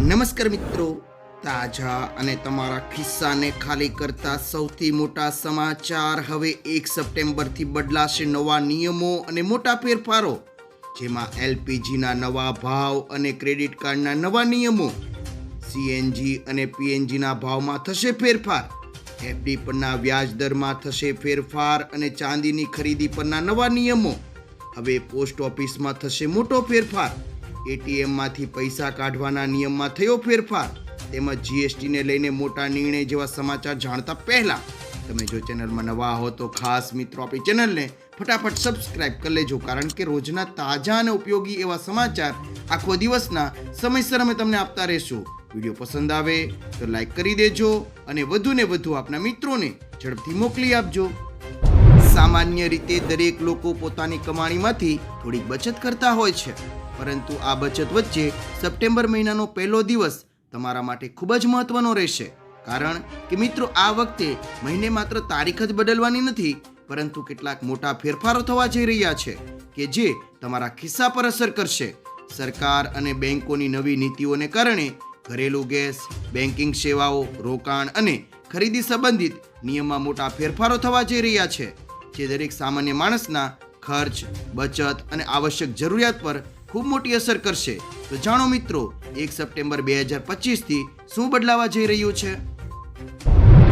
નમસ્કાર મિત્રો. તાજા અને તમારા ખિસ્સાને ખાલી કરતા સૌથી મોટા સમાચાર હવે એક સપ્ટેમ્બરથી બદલાશે નવા નિયમો અને મોટા ફેરફારો, જેમાં એલપીજીના નવા ભાવ અને ક્રેડિટ કાર્ડના નવા નિયમો, સીએનજી અને પીએનજીના ભાવમાં થશે ફેરફાર, એફડી પરના વ્યાજ દરમાં થશે ફેરફાર અને ચાંદીની ખરીદી પરના નવા નિયમો. હવે પોસ્ટ ઓફિસમાં થશે મોટો ફેરફાર. એટીએમમાંથી પૈસા કાઢવાના નિયમમાં થયો ફેરફાર. તેમજ જીએસટીને લઈને મોટા નિર્ણય જેવા સમાચાર જાણતા પહેલા તમે જો ચેનલમાં નવા હો તો ખાસ મિત્રો આપણી ચેનલને ફટાફટ સબસ્ક્રાઇબ કરી લેજો, કારણ કે રોજના તાજા અને ઉપયોગી એવા સમાચાર આખો દિવસના સમયસર અમે તમને આપતા રહેશું. વીડિયો પસંદ આવે તો લાઈક કરી દેજો અને વધુને વધુ આપના મિત્રોને ઝડપથી મોકલી આપજો. સામાન્ય રીતે દરેક લોકો પોતાની કમાણીમાંથી થોડીક બચત કરતા હોય છે. પરંતુ આ બચત વચ્ચે સપ્ટેમ્બર મહિનાનો પહેલો દિવસ તમારા માટે ખૂબ જ મહત્વનો રહેશે. કારણ કે મિત્રો, આ વખતે મહિને માત્ર તારીખ જ બદલવાની નથી, પરંતુ કેટલાક મોટા ફેરફારો થવા જઈ રહ્યા છે, કે જે તમારા ખિસ્સા પર અસર કરશે. સરકાર અને બેંકોની નવી નીતિઓને કારણે ઘરેલું ગેસ બેન્કિંગ સેવાઓ, રોકાણ અને ખરીદી સંબંધિત નિયમમાં મોટા ફેરફારો થવા જઈ રહ્યા છે, જે દરેક સામાન્ય માણસના ખર્ચ, બચત અને આવશ્યક જરૂરિયાત પર ખૂબ મોટી અસર કરશે. તો જાણો મિત્રો, એક સપ્ટેમ્બર બે હજાર પચીસથી શું બદલાવા જઈ રહ્યું છે?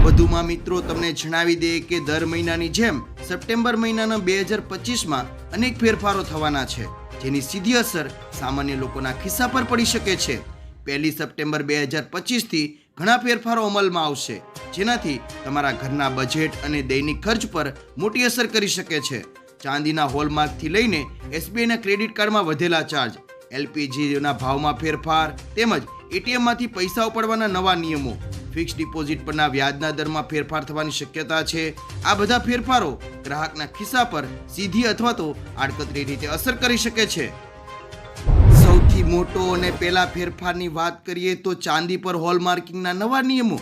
વધુમાં મિત્રો, તમને જણાવી દે કે દર મહિનાની જેમ સપ્ટેમ્બર મહિનાના બે હજાર પચીસમાં અનેક ફેરફારો થવાના છે, જેની સીધી અસર સામાન્ય લોકોના ખિસ્સા પર પડી શકે છે. પહેલી સપ્ટેમ્બર બે હજાર પચીસથી ઘણા ફેરફારો અમલમાં આવશે, જેનાથી તમારા ઘરના બજેટ અને દૈનિક ખર્ચ પર મોટી અસર કરી શકે છે. ચાંદીના હોલમાર્કથી લઈને એસબીઆઈના ક્રેડિટ કાર્ડમાં વધેલા ચાર્જ, એલપીજીના ભાવમાં ફેરફાર તેમજ એટીએમમાંથી પૈસા ઉપાડવાના નવા નિયમો. ફિક્સ ડિપોઝિટ પરના વ્યાજના દરમાં ફેરફાર થવાની શક્યતા છે. આ બધા ફેરફારો ગ્રાહકના ખિસ્સા પર સીધી અથવા તો આડકતરી રીતે અસર કરી શકે છે. સૌથી મોટો અને પહેલા ફેરફારની વાત કરીએ તો ચાંદી પર હોલમાર્કિંગના નવા નિયમો.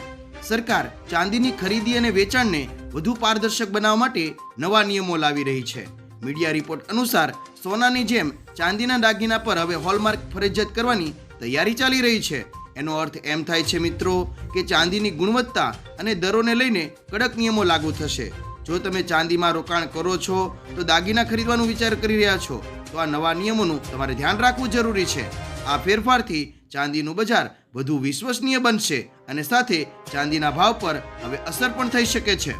સરકાર ચાંદીની ખરીદી અને વેચાણને વધુ પારદર્શક બનાવવા માટે નવા નિયમો લાવી રહી છે. મીડિયા રિપોર્ટ અનુસાર સોનાની જેમ ચાંદીના દાગીના પર હવે હોલમાર્ક ફરજિયાત કરવાની તૈયારી ચાલી રહી છે. એનો અર્થ એમ થાય છે મિત્રો કે ચાંદીની ગુણવત્તા અને દરોને લઈને કડક નિયમો લાગુ થશે. જો તમે ચાંદીમાં રોકાણ કરો છો, તો દાગીના ખરીદવાનું વિચાર કરી રહ્યા છો, તો આ નવા નિયમોનું તમારે ધ્યાન રાખવું જરૂરી છે. આ ફેરફારથી ચાંદીનું બજાર વધુ વિશ્વસનીય બનશે અને સાથે ચાંદીના ભાવ પર હવે અસર પણ થઈ શકે છે.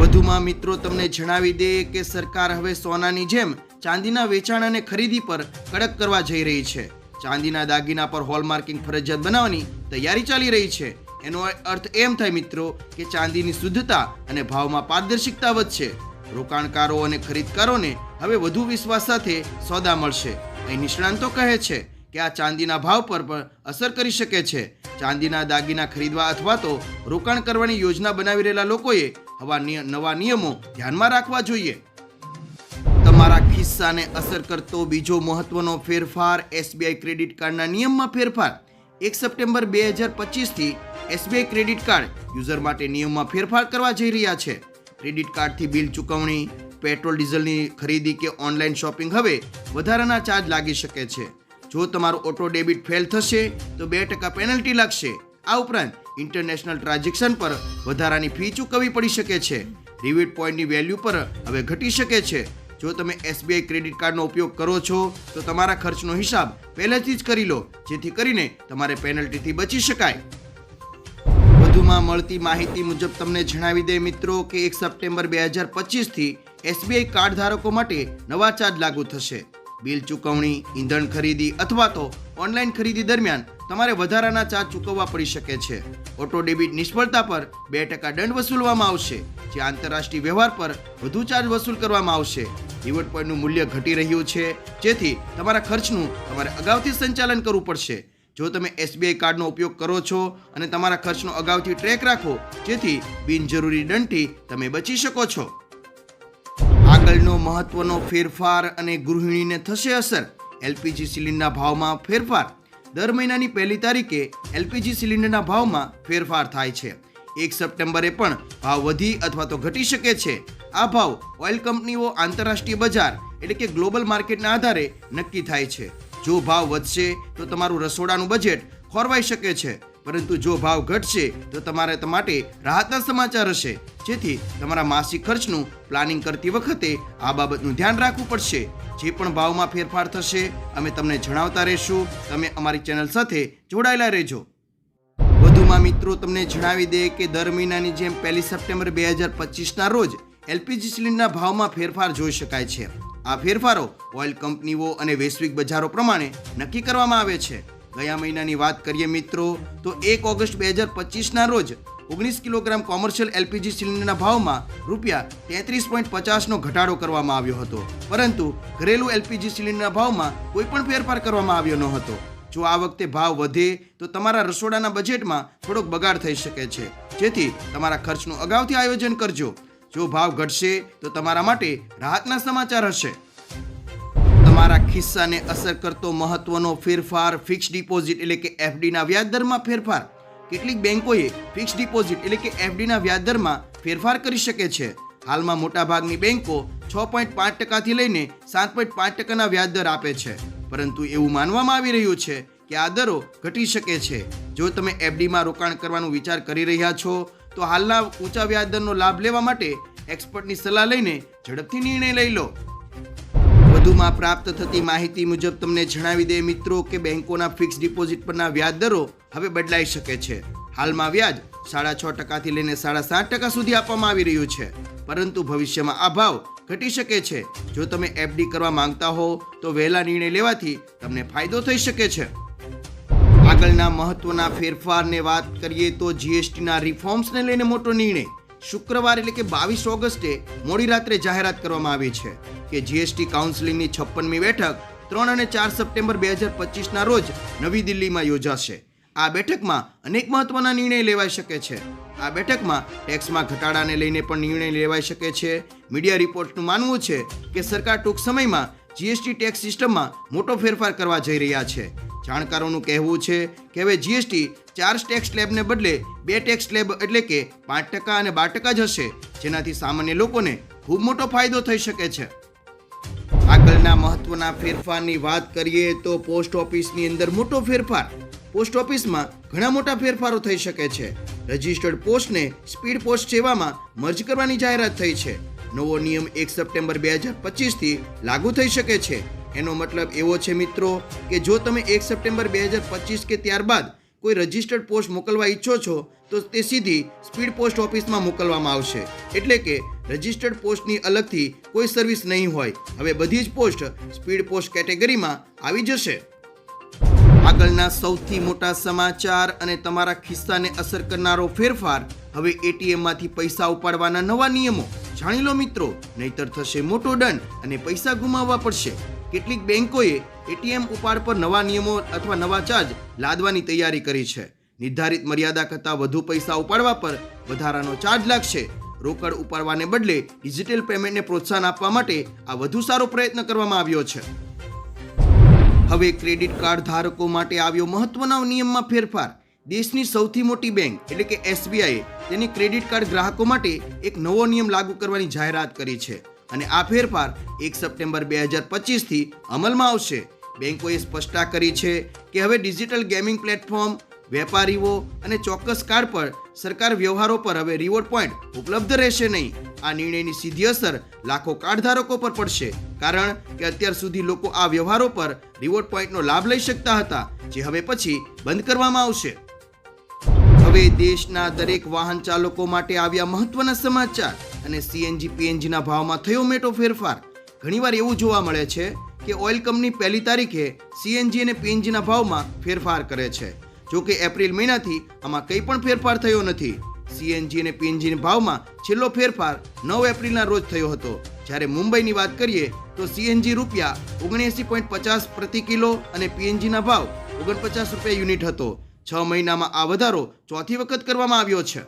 વધુમાં મિત્રો તમને જણાવી દે કે સરકાર હવે સોનાની જેમ ચાંદીના વેચાણ અને ખરીદી પર કડક કરવા જઈ રહી છે. ચાંદીના દાગીના પર હોલમાર્કિંગ ફરજિયાત બનાવવાની તૈયારી ચાલી રહી છે. એનો અર્થ એમ થાય મિત્રો કે ચાંદીની શુદ્ધતા અને ભાવમાં પારદર્શિકતા વધશે. રોકાણકારો અને ખરીદકારોને હવે વધુ વિશ્વાસ સાથે સોદા મળશે. અહીં નિષ્ણાંતો કહે છે. કે આ ચાંદીના ભાવ પર પણ અસર કરી શકે છે. ચાંદીના દાગીના ખરીદવા અથવા તો રોકાણ કરવાની યોજના બનાવી રહેલા લોકોએ હવા નવા નિયમો ધ્યાનમાં રાખવા જોઈએ. તમારા ખિસ્સાને અસર કરતો બીજો મહત્વનો ફેરફાર એસબીઆઈ ક્રેડિટ કાર્ડના નિયમમાં ફેરફાર. એક સપ્ટેમ્બર બે હજાર પચીસથી એસબીઆઈ ક્રેડિટ કાર્ડ યુઝર માટે નિયમમાં ફેરફાર કરવા જઈ રહ્યા છે. ક્રેડિટ કાર્ડથી બિલ ચૂકવણી, પેટ્રોલ, ડીઝલની ખરીદી કે ઓનલાઈન શોપિંગ હવે વધારાના ચાર્જ લાગી શકે છે. જો તમારું ઓટો ડેબિટ ફેલ થશે, તો બે ટકા પેનલ્ટી લાગશે. આ ઉપરાંત ઇન્ટરનેશનલ ટ્રાન્ઝેક્શન પર વધારાની ફી ચૂકવવી પડી શકે છે. રિવિટ પોઈન્ટની વેલ્યુ પર હવે ઘટી શકે છે. જો તમે એસબીઆઈ ક્રેડિટ કાર્ડનો ઉપયોગ કરો છો, તો તમારા ખર્ચનો હિસાબ પહેલેથી જ કરી લો, જેથી કરીને તમારે પેનલ્ટીથી બચી શકાય. વધુમાં મળતી માહિતી મુજબ તમને જણાવી દે મિત્રો કે એક સપ્ટેમ્બર બે હજાર પચીસથી એસબીઆઈ કાર્ડ ધારકો માટે નવા ચાર્જ લાગુ થશે. બિલ ચૂકવણી, ઈંધણ ખરીદી અથવા તો ઓનલાઈન ખરીદી દરમિયાન તમારે વધારાના ચાર્જ ચૂકવવા પડી શકે છે. ઓટો ડેબિટ નિષ્ફળતા પર બે ટકા દંડ વસૂલવામાં આવશે, જે આંતરરાષ્ટ્રીય વ્યવહાર પર વધુ ચાર્જ વસૂલ કરવામાં આવશે. રિવર્ટ પોઈન્ટનું મૂલ્ય ઘટી રહ્યું છે, જેથી તમારા ખર્ચનું તમારે અગાઉથી સંચાલન કરવું પડશે. જો તમે એસબીઆઈ કાર્ડનો ઉપયોગ કરો છો અને તમારા ખર્ચનો અગાઉથી ટ્રેક રાખો, જેથી બિનજરૂરી દંડથી તમે બચી શકો છો. આગળનો મહત્વનો ફેરફાર અને ગૃહિણીને થશે અસર? એલપીજી સિલિન્ડરના ભાવમાં ફેરફાર? દર મહિનાની પહેલી તારીખે એલપીજી સિલિન્ડરના ભાવમાં ફેરફાર થાય છે. એક સપ્ટેમ્બરે પણ ભાવ વધી અથવા તો ઘટી શકે છે. આ ભાવ ઓઇલ કંપનીઓ આંતરરાષ્ટ્રીય બજાર એટલે કે ગ્લોબલ માર્કેટના આધારે નક્કી થાય છે. જો ભાવ વધશે તો તમારું રસોડાનું બજેટ ખોરવાઈ શકે છે. પરંતુ જો ભાવ ઘટશે, તો તમારે માટે રાહતના સમાચાર હશે. જેથી તમારા માસિક ખર્ચનું પ્લાનિંગ કરતી વખતે આ બાબતનું ધ્યાન રાખવું પડશે. જે પણ ભાવમાં ફેરફાર થશે, અમે તમને જણાવતા રહીશું. તમે અમારી ચેનલ સાથે જોડાયેલા રહેજો. વધુમાં મિત્રો, તમને જણાવી દે કે દર મહિનાની જેમ પહેલી સપ્ટેમ્બર બે હજાર પચીસના રોજ એલપીજી સિલિન્ડરના ભાવમાં ફેરફાર જોઈ શકાય છે. આ ફેરફારો ઓઇલ કંપનીઓ અને વૈશ્વિક બજારો પ્રમાણે નક્કી કરવામાં આવે છે. ગયા મહિનાની વાત કરીએ મિત્રો, તો એક ઓગસ્ટ બે હજાર પચીસના રોજ ઓગણીસ કિલોગ્રામ કોમર્શિયલ એલપીજી સિલિન્ડરના ભાવમાં રૂપિયા તેત્રીસ પોઈન્ટ પચાસનો ઘટાડો કરવામાં આવ્યો હતો. પરંતુ ઘરેલું એલપીજી સિલિન્ડરના ભાવમાં કોઈ પણ ફેરફાર કરવામાં આવ્યો ન હતો. જો આ વખતે ભાવ વધે, તો તમારા રસોડાના બજેટમાં થોડોક બગાડ થઈ શકે છે. જેથી તમારા ખર્ચનું અગાઉથી આયોજન કરજો. જો ભાવ ઘટશે, તો તમારા માટે રાહતના સમાચાર હશે. તમારા ખિસ્સાને અસર કરતો મહત્વનો ફેરફાર ફિક્સ ડિપોઝિટ એટલે કે એફડીના વ્યાજ દરમાં ફેરફાર. કેટલીક બેંકોએ ફિક્સ ડિપોઝિટ એટલે કે એફડીના વ્યાજ દરમાં ફેરફાર કરી શકે છે. હાલમાં મોટાભાગની બેંકો છ પોઈન્ટ પાંચ ટકાથી લઈને સાત પોઈન્ટ પાંચ ટકાના વ્યાજ દર આપે છે. પરંતુ એવું માનવામાં આવી રહ્યું છે કે આ દરો ઘટી શકે છે. જો તમે એફડીમાં રોકાણ કરવાનું વિચાર કરી રહ્યા છો, તો હાલના ઊંચા વ્યાજ દરનો લાભ લેવા માટે એક્સપર્ટની સલાહ લઈને ઝડપથી નિર્ણય લઈ લો. વધુમાં પ્રાપ્ત થતી માહિતી મુજબ તમને જણાવી દે મિત્રો કે બેંકોના ફિક્સ ડિપોઝિટ પરના વ્યાજ દરો હવે બદલાઈ શકે છે. હાલમાં વ્યાજ સાડા છ ટકાથી લઈને સાડા સાત ટકા સુધી આપવામાં આવી રહ્યું છે. પરંતુ ભવિષ્યમાં આ ભાવ ઘટી શકે છે. જો તમે એફડી કરવા માંગતા હો, તો વહેલા નિર્ણય લેવાથી તમને ફાયદો થઈ શકે છે. આગળના મહત્વના ફેરફારને વાત કરીએ તો જીએસટીના રિફોર્મ્સને લઈને મોટો નિર્ણય. શુક્રવાર એટલે કે બાવીસ ઓગસ્ટે મોડી રાત્રે જાહેરાત કરવામાં આવી છે. કે જીએસટી કાઉન્સિલિંગની છપ્પનમી બેઠક ત્રણ અને ચાર સપ્ટેમ્બર બે હજાર પચીસના રોજ નવી દિલ્હીમાં યોજાશે. આ બેઠકમાં અનેક મહત્વના નિર્ણય લેવાઈ શકે છે. આ બેઠકમાં ટેક્સમાં ઘટાડાને લઈને પણ નિર્ણય લેવાઈ શકે છે. મીડિયા રિપોર્ટનું માનવું છે કે સરકાર ટૂંક સમયમાં જીએસટી ટેક્સ સિસ્ટમમાં મોટો ફેરફાર કરવા જઈ રહ્યા છે. જાણકારોનું કહેવું છે કે હવે જીએસટી ચાર ટેક્સ સ્લેબને બદલે બે ટેક્સ સ્લેબ એટલે કે પાંચ ટકા અને બાર ટકા જ હશે, જેનાથી સામાન્ય લોકોને ખૂબ મોટો ફાયદો થઈ શકે છે. આગળના મહત્વના ફેરફારની વાત કરીએ તો પોસ્ટ ઓફિસની અંદર મોટો ફેરફાર. પોસ્ટ ઓફિસમાં ઘણા મોટા ફેરફારો થઈ શકે છે. રજિસ્ટર્ડ પોસ્ટને સ્પીડ પોસ્ટ સેવામાં મર્જ કરવાની જાહેરાત થઈ છે. નવો નિયમ એક સપ્ટેમ્બર બે હજાર પચીસથી લાગુ થઈ શકે છે. એનો મતલબ એવો છે મિત્રો કે જો તમે એક સપ્ટેમ્બર બે હજાર પચીસ કે ત્યારબાદ કોઈ રજિસ્ટર્ડ પોસ્ટ મોકલવા ઈચ્છો છો, તો તે સીધી સ્પીડ પોસ્ટ ઓફિસમાં મોકલવામાં આવશે. એટલે કે રજિસ્ટર્ડ પોસ્ટની અલગથી કોઈ સર્વિસ નહીં હોય. હવે બધી જ પોસ્ટ સ્પીડ પોસ્ટ કેટેગરીમાં આવી જશે. આગળના સૌથી મોટા સમાચાર અને તમારા ખિસ્સાને અસર કરનારો ફેરફાર. હવે એટીએમમાંથી પૈસા ઉપાડવાના નવા નિયમો. જાણી લો મિત્રો, નહીતર થશે મોટો દંડ અને પૈસા ગુમાવવા પડશે. કેટલીક બેંકોએ એટીએમ ઉપાડ પર નવા નિયમો અથવા નવા ચાર્જ લાદવાની તૈયારી કરી છે. નિર્ધારિત મર્યાદા કરતાં વધુ પૈસા ઉપાડવા પર વધારાનો ચાર્જ લાગશે. રોકડ ઉપાડવાને બદલે ડિજિટલ પેમેન્ટને પ્રોત્સાહન આપવા માટે આ વધુ સારો પ્રયત્ન કરવામાં આવ્યો છે. હવે ક્રેડિટ કાર્ડ ધારકો માટે આવ્યો મહત્વના નિયમમાં ફેરફાર. દેશની સૌથી મોટી બેંક, એટલે કે એસબીઆઈએ, તેની ક્રેડિટ કાર્ડ ગ્રાહકો માટે એક નવો નિયમ લાગુ કરવાની જાહેરાત કરી છે. અને આ ફેરફાર એક સપ્ટેમ્બર બે હજાર પચીસથી અમલમાં આવશે. બેંકોએ સ્પષ્ટતા કરી છે કે હવે ડિજિટલ ગેમિંગ પ્લેટફોર્મ, વેપારીઓ અને ચોક્કસ કાર્ડ પર સરકાર વ્યવહારો પર હવે રિવોર્ડ પોઈન્ટ ઉપલબ્ધ રહેશે નહીં. આ નિર્ણયની સીધી અસર લાખો કાર્ડ ધારકો પર પડશે, કારણ કે અત્યાર સુધી લોકો આ વ્યવહારો પર રિવોર્ડ પોઈન્ટનો લાભ લઈ શકતા હતા, જે હવે પછી બંધ કરવામાં આવશે. હવે દેશના દરેક વાહન ચાલકો માટે આવ્યા મહત્વના સમાચાર. અને સીએનજી પીએનજીના ભાવમાં થયો મોટો ફેરફાર. ઘણીવાર એવું જોવા મળે છે કે ઓઇલ કંપની પહેલી તારીખે સીએનજી અને પીએનજીના ભાવમાં ફેરફાર કરે છે. જો કે એપ્રિલ મહિનાથી આમાં કંઈ પણ ફેરફાર થયો નથી. સીએનજી અને પીએનજીના ભાવમાં છેલ્લો ફેરફાર નવ એપ્રિલના રોજ થયો હતો. જ્યારે મુંબઈની વાત કરીએ તો સીએનજી રૂપિયા ઓગણએંસી પોઈન્ટ પચાસ પ્રતિ કિલો અને પીએનજીના ભાવ ઓગણપચાસ રૂપિયા યુનિટ હતો. છ મહિનામાં આ વધારો ચોથી વખત કરવામાં આવ્યો છે.